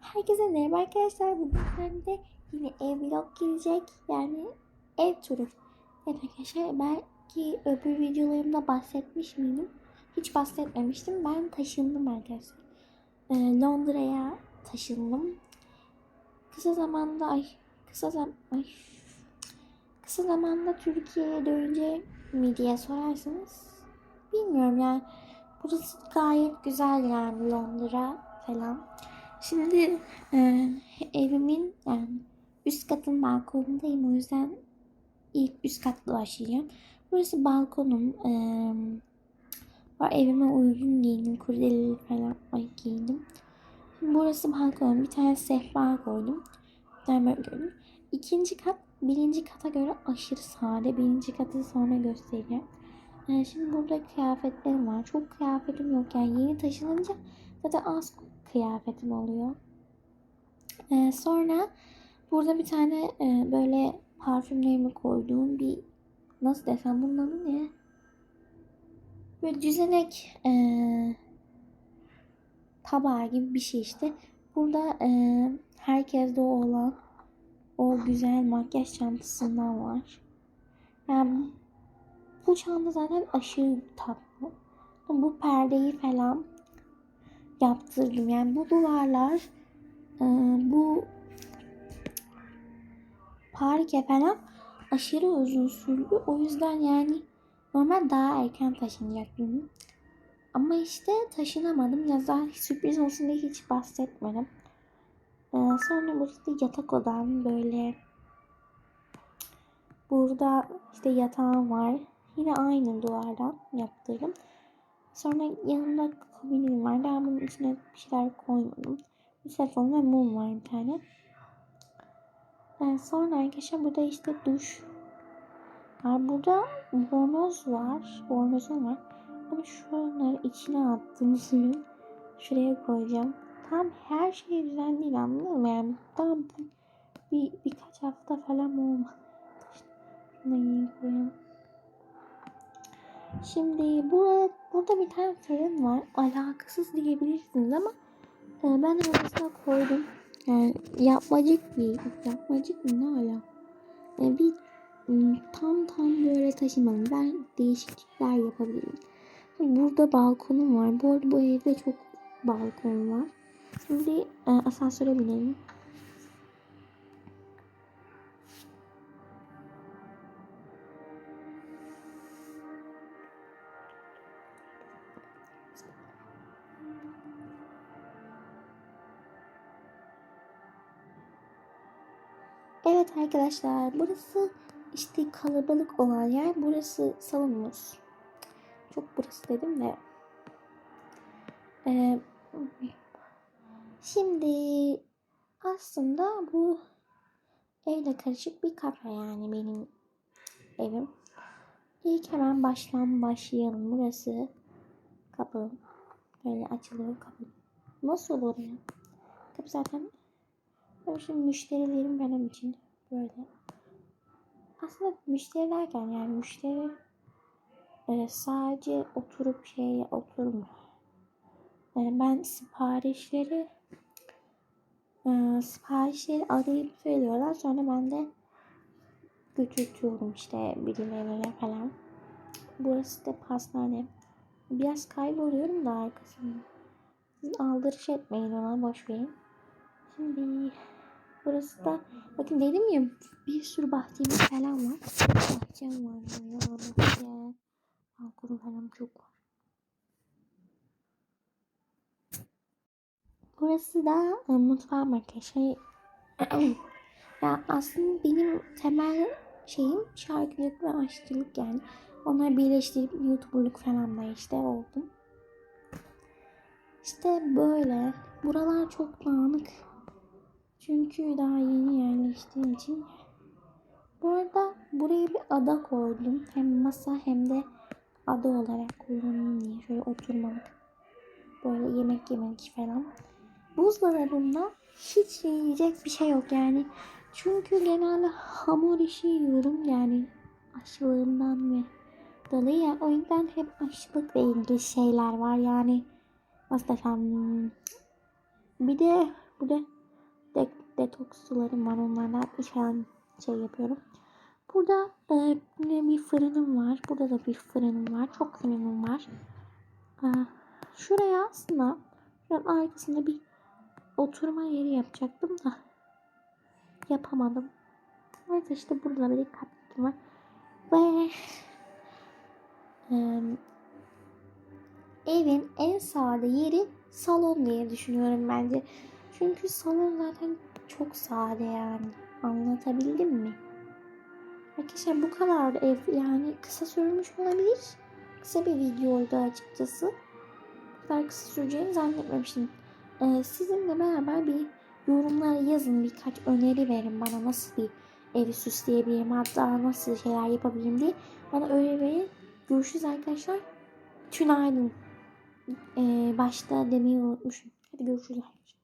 Herkese merhaba arkadaşlar. Bugün ben de yine ev vlog gelecek. Yani ev turu. Evet arkadaşlar belki öbür videolarımda bahsetmiş miydim? Hiç bahsetmemiştim. Ben taşındım arkadaşlar. Ee, Londra'ya taşındım. Kısa zamanda ay kısa zam ay kısa zamanda Türkiye'ye dönünce mi diye sorarsanız bilmiyorum yani. Burası gayet güzel yani Londra falan. Şimdi e, evimin yani üst katın balkonundayım o yüzden ilk üst katla başlayacağım. Burası balkonum. E, var evime uygun giyindim. Kurdeleli falan ay, giyindim. Şimdi burası balkonum. Bir tane sehpa koydum. Bir tane böyle gördüm. İkinci kat birinci kata göre aşırı sade. Birinci katı sonra göstereceğim. E, şimdi burada kıyafetlerim var. Çok kıyafetim yok. Yani yeni taşınınca zaten az kıyafetim oluyor. Ee, sonra burada bir tane e, böyle parfümlerimi koyduğum bir nasıl desem bunun adı ne? Böyle düzenek e, tabağı gibi bir şey işte. Burada e, herkeste olan o güzel makyaj çantasından var. Yani bu çanta zaten aşırı tatlı. Bu perdeyi falan yaptırdım. Yani bu duvarlar e, bu parke falan aşırı uzun sürdü. O yüzden yani normal daha erken taşınacaktım. Ama işte taşınamadım. Yazar sürpriz olsun diye hiç bahsetmedim. Ee, sonra burada yatak odam böyle. Burada işte yatağım var. Yine aynı duvardan yaptırdım. Sonra yanında kabinim var. Daha bunun içine bir şeyler koymadım. Telefon ve mum var bir tane. Yani sonra arkadaşlar burada işte duş var. Burada bornoz var. Bornozum var. Ama şunları içine attım suyun. Şuraya koyacağım. Tam her şey güzel değil anladın mı? Yani tam bir, birkaç hafta falan olmadı. Şunu iyi koyalım. Şimdi burada, burada bir tane fırın var. Alakasız diyebilirsiniz ama e, ben orasına koydum. Yani yapmacık bir, yapmacık mı ne ala? Yani bir tam tam böyle taşımadım. Ben değişiklikler yapabilirim. Burada balkonum var. Bu bu evde çok balkon var. Şimdi e, asansöre binelim. Evet arkadaşlar burası işte kalabalık olan yer. Burası salonumuz. Çok burası dedim de. Ee, şimdi aslında bu evle karışık bir kafe yani benim evim. İlk hemen baştan başlayalım. Burası kapı. Böyle açılıyor kapı. Nasıl olur ya? Kapı zaten Böyle şimdi müşterilerim benim için böyle. Aslında müşteri derken yani müşteri e, sadece oturup şeye oturmuyor. Yani ben siparişleri e, siparişleri arayıp söylüyorlar. Sonra ben de götürtüyorum işte birilerine falan. Burası da pastane. Biraz kayboluyorum da arkasında. Siz aldırış etmeyin ona boş verin. Şimdi burası da bakın dedim ya bir sürü bahçemiz falan var. Bahçem var ya bahçe. Balkon falan çok var. Burası da e, mutfağım arkadaşlar. ya aslında benim temel şeyim şarkıcılık ve aşçılık yani. Onları birleştirip youtuberlık falan da işte oldum. İşte böyle. Buralar çok dağınık. Çünkü daha yeni yerleştiğim için. Bu arada buraya bir ada koydum. Hem masa hem de ada olarak kullanayım diye. Şöyle oturmalık. Böyle yemek yemek falan. Buzdolabımda hiç yiyecek bir şey yok yani. Çünkü genelde hamur işi yiyorum yani aşılığımdan ve dolayı. O yüzden hep aşılık ve ilgili şeyler var yani. Nasıl desem bir de Burada de detoks sularım var. Onlarla içeren şey yapıyorum. Burada e, bir fırınım var. Burada da bir fırınım var. Çok fırınım var. E, şuraya aslında şuranın arkasında bir oturma yeri yapacaktım da yapamadım. Evet işte burada bir kapım var. Ve e, evin en sade yeri salon diye düşünüyorum bence. Çünkü salon zaten çok sade yani. Anlatabildim mi? Arkadaşlar bu kadar ev yani kısa sürmüş olabilir. Kısa bir videoydu açıkçası. Bu kadar kısa süreceğini zannetmemiştim. Ee, sizinle beraber bir yorumlara yazın birkaç öneri verin bana nasıl bir evi süsleyebilirim hatta nasıl şeyler yapabilirim diye bana öneri verin. Görüşürüz arkadaşlar. Tünaydın. Ee, başta demeyi unutmuşum. Hadi görüşürüz arkadaşlar.